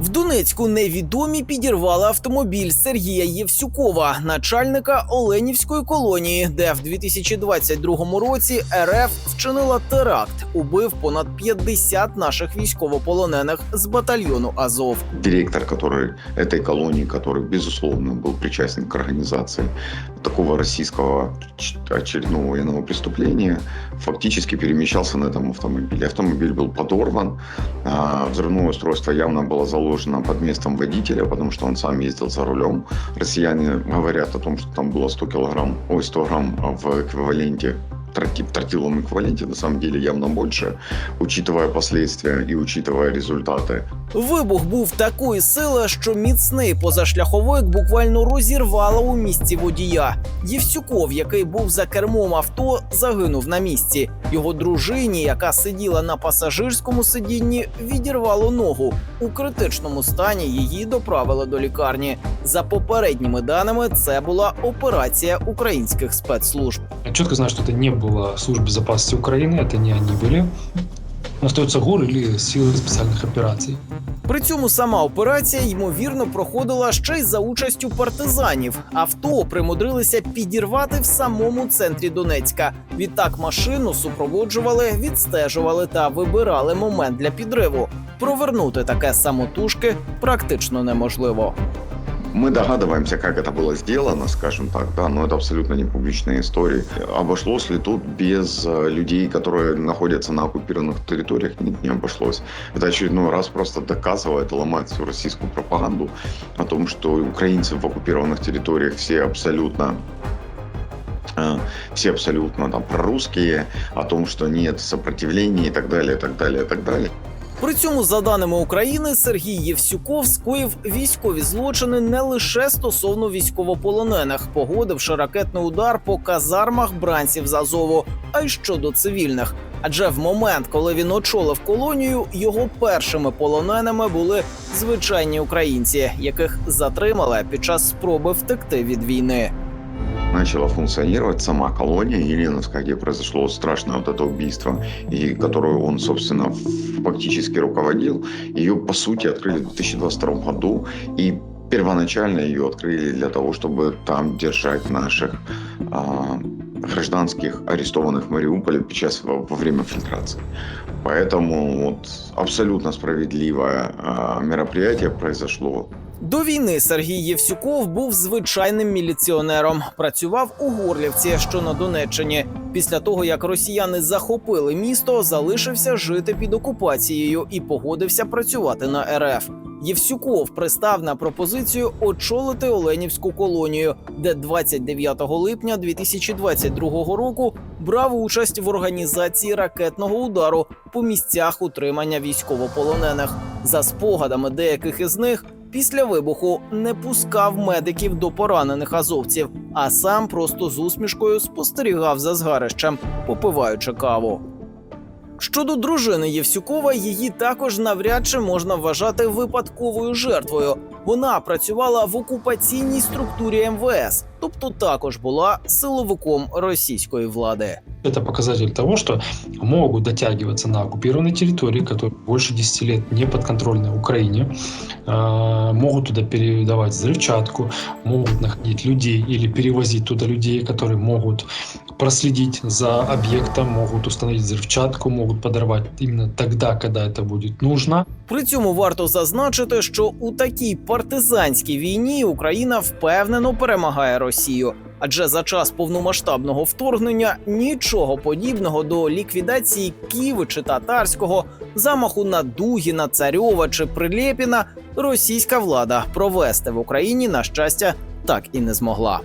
В Донецьку невідомі підірвали автомобіль Сергія Євсюкова, начальника Оленівської колонії, де в 2022 році РФ вчинила теракт, убив понад 50 наших військовополонених з батальйону Азов. директор который, этой колонии, который, безусловно, был причастен к организации такого российского ч- очередного военного преступления, фактически перемещался на этом автомобиле. Автомобиль был подорван, а, взрывное устройство явно было заложено под местом водителя, потому что он сам ездил за рулем. Россияне говорят о том, что там было 100 килограмм, ой, 100 грамм в эквиваленте тротил, тротиловом эквиваленте, на самом деле явно больше, учитывая последствия и учитывая результаты Вибух був такої сили, що міцний позашляховик буквально розірвало у місці водія. Євсюков, який був за кермом авто, загинув на місці. Його дружині, яка сиділа на пасажирському сидінні, відірвало ногу. У критичному стані її доправили до лікарні. За попередніми даними, це була операція українських спецслужб. Я четко знаю, что это не было служб безопасности Украины, это не они были. Остается ГУР или силы специальных операций. При цьому сама операція ймовірно проходила ще й за участю партизанів. Авто примудрилися підірвати в самому центрі Донецька. Відтак машину супроводжували, відстежували та вибирали момент для підриву. Провернути таке самотужки практично неможливо. Мы догадываемся, как это было сделано, скажем так, да, но это абсолютно не публичные истории. Обошлось ли тут без э, людей, которые находятся на оккупированных территориях? Нет, не обошлось. Это очередной раз просто доказывает ломает всю российскую пропаганду о том, что украинцы в оккупированных территориях все абсолютно э, все абсолютно там прорусские, о том, что нет сопротивления и так далее, и так далее, и так далее. При цьому, за даними України, Сергій Євсюков скоїв військові злочини не лише стосовно військовополонених, погодивши ракетний удар по казармах бранців з Азову, а й щодо цивільних. Адже в момент, коли він очолив колонію, його першими полоненими були звичайні українці, яких затримали під час спроби втекти від війни. Начала функционировать сама колония Еленовская, где произошло страшное вот это убийство, и которую он, собственно, фактически руководил. Ее, по сути, открыли в 2022 году, и первоначально ее открыли для того, чтобы там держать наших а, гражданских арестованных в Мариуполе сейчас во, во время фильтрации. Поэтому вот абсолютно справедливое а, мероприятие произошло. До війни Сергій Євсюков був звичайним міліціонером. Працював у Горлівці, що на Донеччині. Після того, як росіяни захопили місто, залишився жити під окупацією і погодився працювати на РФ. Євсюков пристав на пропозицію очолити Оленівську колонію, де 29 липня 2022 року брав участь в організації ракетного удару по місцях утримання військовополонених. За спогадами деяких із них, після вибуху не пускав медиків до поранених азовців, а сам просто з усмішкою спостерігав за згарищем, попиваючи каву. Щодо дружини Євсюкова, її також навряд чи можна вважати випадковою жертвою. Вона працювала в окупаційній структурі МВС, тобто також була силовиком російської влади. Это показатель того, что могут дотягиваться на оккупированной территории, которые больше 10 лет не подконтрольны Украине, э, могут туда передавать взрывчатку, могут находить людей или перевозить туда людей, которые могут проследить за объектом, могут установить взрывчатку, могут подорвать именно тогда, когда это будет нужно. При цьому варто зазначити, що у такій партизанській війні Україна впевнено перемагає Росію. Адже за час повномасштабного вторгнення нічого подібного до ліквідації Києва чи татарського замаху на Дугіна, Царьова чи Прилєпіна російська влада провести в Україні на щастя так і не змогла.